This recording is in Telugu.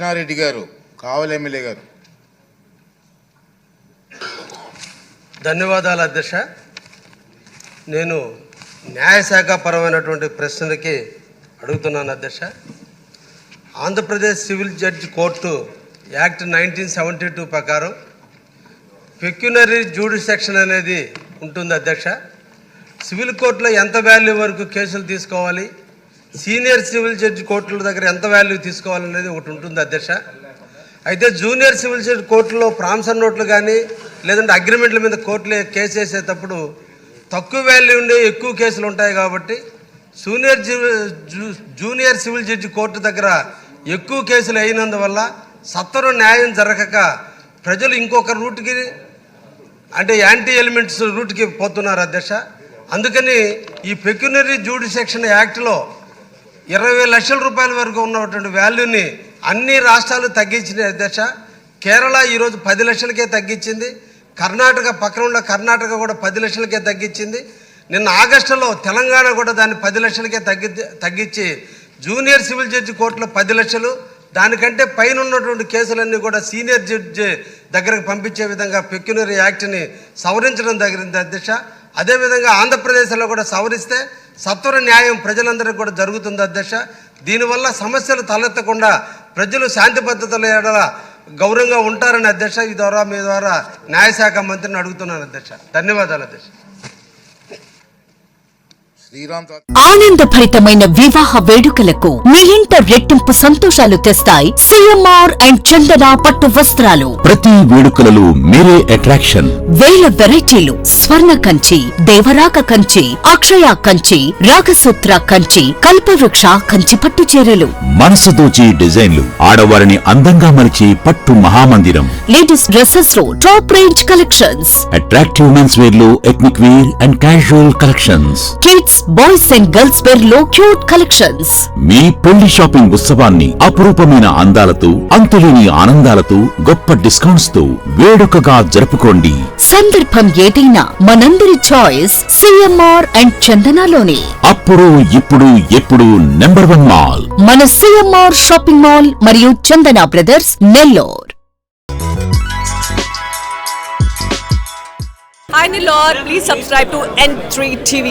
కృష్ణారెడ్డి గారు కావలి ఎమ్మెల్యే గారు. ధన్యవాదాలు అధ్యక్ష. నేను న్యాయశాఖ పరమైనటువంటి ప్రశ్నలకి అడుగుతున్నాను అధ్యక్ష. Andhra Pradesh civil judge court act nineteen seventy two ప్రకారం పెక్యునరీ జ్యూడిసెక్షన్ అనేది ఉంటుంది అధ్యక్ష. సివిల్ కోర్టులో ఎంత వాల్యూ వరకు కేసులు తీసుకోవాలి? సీనియర్ సివిల్ జడ్జి కోర్టుల దగ్గర ఎంత వాల్యూ తీసుకోవాలనేది ఒకటి ఉంటుంది అధ్యక్ష. అయితే జూనియర్ సివిల్ జడ్జి కోర్టులో ప్రాంసర్ నోట్లు కానీ లేదంటే అగ్రిమెంట్ల మీద కోర్టులు కేసు వేసేటప్పుడు తక్కువ వాల్యూ ఉండే ఎక్కువ కేసులు ఉంటాయి కాబట్టి జూనియర్ జూ- జూనియర్ సివిల్ జడ్జి కోర్టు దగ్గర ఎక్కువ కేసులు అయినందువల్ల సత్వరం న్యాయం జరగక ప్రజలు ఇంకొక రూట్కి అంటే యాంటీ ఎలిమెంట్స్ రూట్కి పోతున్నారు అధ్యక్ష. అందుకని ఈ పెక్యునరీ జ్యూడిసెక్షన్ యాక్ట్లో ఇరవై లక్షల రూపాయల వరకు ఉన్నటువంటి వాల్యూని అన్ని రాష్ట్రాలు తగ్గించిన దశ కేరళ ఈరోజు పది లక్షలకే తగ్గించింది. కర్ణాటక పక్కన ఉన్న కర్ణాటక కూడా పది లక్షలకే తగ్గించింది. నిన్న ఆగస్టులో తెలంగాణ కూడా దాన్ని పది లక్షలకే తగ్గి తగ్గించి జూనియర్ సివిల్ జడ్జి కోర్టులో పది లక్షలు. దానికంటే పైన ఉన్నటువంటి కేసులన్నీ కూడా సీనియర్ జడ్జి దగ్గరకు పంపించే విధంగా పెక్యునరీ యాక్ట్ని సవరించడం జరిగింది అధ్యక్ష. అదేవిధంగా ఆంధ్రప్రదేశ్లో కూడా సవరిస్తే సత్వర న్యాయం ప్రజలందరికీ కూడా జరుగుతుంది అధ్యక్ష. దీనివల్ల సమస్యలు తలెత్తకుండా ప్రజలు శాంతి భద్రతల ఎడల గౌరవంగా ఉంటారని అధ్యక్ష. ఈ ద్వారా మీ ద్వారా న్యాయశాఖ మంత్రిని అడుగుతున్నాను అధ్యక్ష. ధన్యవాదాలు అధ్యక్ష. ఆనందభరితమైన వివాహ వేడుకలకు మీ ఇంట రెట్టింపు సంతోషాలు తెస్తాయి. సిఎంఆర్ అండ్ చందన పట్టు వస్త్రాలు. ప్రతి వేడుకలలో మీరే అట్రాక్షన్. వేల వెరైటీలు స్వర్ణ కంచి దేవరాక కంచి అక్షయ కంచి రాగసూత్ర కంచి కల్పవృక్ష కంచి పట్టు చీరలు. మనసు దోచి డిజైన్లు ఆడవారిని అందంగా మలిచి పట్టు మహామందిరం. Ladies డ్రెస్సెస్లో top range collections. Attractive men's వేర్లో ethnic wear and casual collections kids boys and girls వేర్లో cute collections మీ పెళ్ళి షాపింగ్ ఉత్సవాన్ని అపురూపమైన అందాలతో అంతులేని ఆనందాలతో గొప్ప డిస్కౌంట్స్తో వేడుకగా జరుపుకోండి. సందర్భం ఏదైనా మనందరి చాయిస్ సిఎంఆర్ అండ్ చందనలోనే అప్పుడు ఇప్పుడు ఎప్పుడు నెంబర్ వన్ మాల్ మన సిఎంఆర్ షాపింగ్ మాల్ మరియు Chandana brothers Nellore Hi Nilor, please subscribe to N3 TV.